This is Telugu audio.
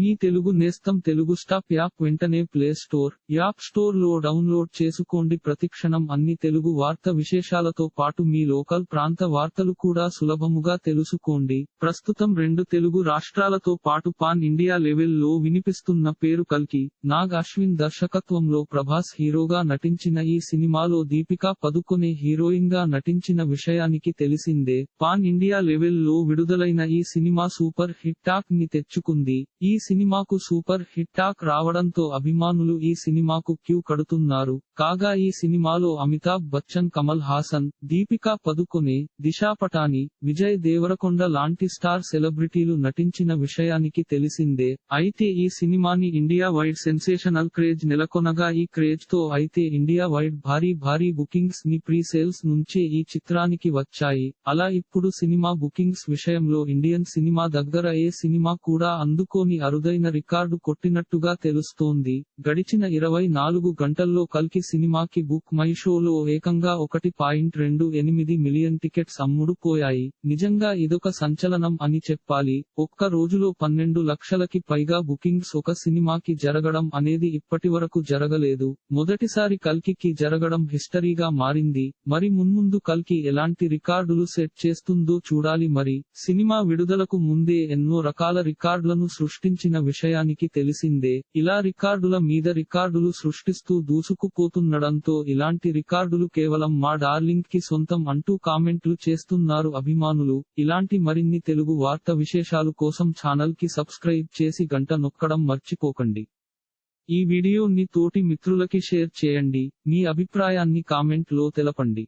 మీ తెలుగు నేస్తం తెలుగు స్టాప్ యాప్ వెంటనే ప్లే స్టోర్ యాప్ స్టోర్లో డౌన్లోడ్ చేసుకోండి. ప్రతిక్షణం అన్ని తెలుగు వార్త విశేషాలతో పాటు మీ లోకల్ ప్రాంత వార్తలు కూడా సులభముగా తెలుసుకోండి. ప్రస్తుతం రెండు తెలుగు రాష్ట్రాలతో పాటు పాన్ ఇండియా లెవెల్లో వినిపిస్తున్న పేరు కల్కి నాగ్ అశ్విన్ దర్శకత్వంలో ప్రభాస్ హీరోగా నటించిన ఈ సినిమాలో దీపికా పదుకొనే హీరోయిన్గా నటించిన విషయానికి తెలిసిందే. పాన్ ఇండియా లెవెల్లో విడుదలైన ఈ సినిమా సూపర్ హిట్ టాక్ని తెచ్చుకుంది. ఈ సినిమాకు సూపర్ హిట్ టాక్ రావడంతో అభిమానులు ఈ సినిమాకు క్యూ కడుతున్నారు. కాగా ఈ సినిమాలో అమితాబ్ బచ్చన్ కమల్ హాసన్ దీపికా పదుకొనే దిశా పటాని విజయ్ దేవరకొండ లాంటి స్టార్ సెలబ్రిటీలు నటించిన విషయానికి తెలిసిందే. అయితే ఈ సినిమాని ఇండియా వైడ్ సెన్సేషనల్ క్రేజ్ నెలకొనగా ఈ క్రేజ్తో అయితే ఇండియా వైడ్ భారీ భారీ బుకింగ్స్ని ప్రీ సేల్స్ నుంచే ఈ చిత్రానికి వచ్చాయి. అలా ఇప్పుడు సినిమా బుకింగ్స్ విషయంలో ఇండియన్ సినిమా దగ్గర ఏ సినిమా కూడా అందుకోని అరుదైన రికార్డు కొట్టినట్టుగా తెలుస్తోంది. గడిచిన ఇరవై నాలుగు గంటల్లో కల్కి సినిమాకి బుక్ మై షోలో ఏకంగా ఒకటి పాయింట్ రెండు ఎనిమిది మిలియన్ టికెట్స్ అమ్ముడు పోయాయి నిజంగా ఇదొక సంచలనం అని చెప్పాలి. ఒక్క రోజులో పన్నెండు లక్షలకి పైగా బుకింగ్స్ ఒక సినిమాకి జరగడం అనేది ఇప్పటివరకు జరగలేదు. మొదటిసారి కల్కికి జరగడం హిస్టరీగా మారింది. మరి మున్ముందు కల్కి ఎలాంటి రికార్డులు సెట్ చేస్తుందో చూడాలి మరి. సినిమా విడుదలకు ముందే ఎన్నో రకాల రికార్డులను సంబంధించిన విషయానికి తెలిసిందే ఇలా రికార్డుల మీద రికార్డులు సృష్టిస్తూ దూసుకుపోతుండడంతో ఇలాంటి రికార్డులు కేవలం మా డార్లింగ్కి సొంతం అంటూ కామెంట్లు చేస్తున్నారు అభిమానులు. ఇలాంటి మరిన్ని తెలుగు వార్త విశేషాలు కోసం ఛానల్కి సబ్స్క్రైబ్ చేసి గంట నొక్కడం మర్చిపోకండి. ఈ వీడియోని తోటి మిత్రులకి షేర్ చేయండి మీ అభిప్రాయాన్ని కామెంట్లో తెలపండి.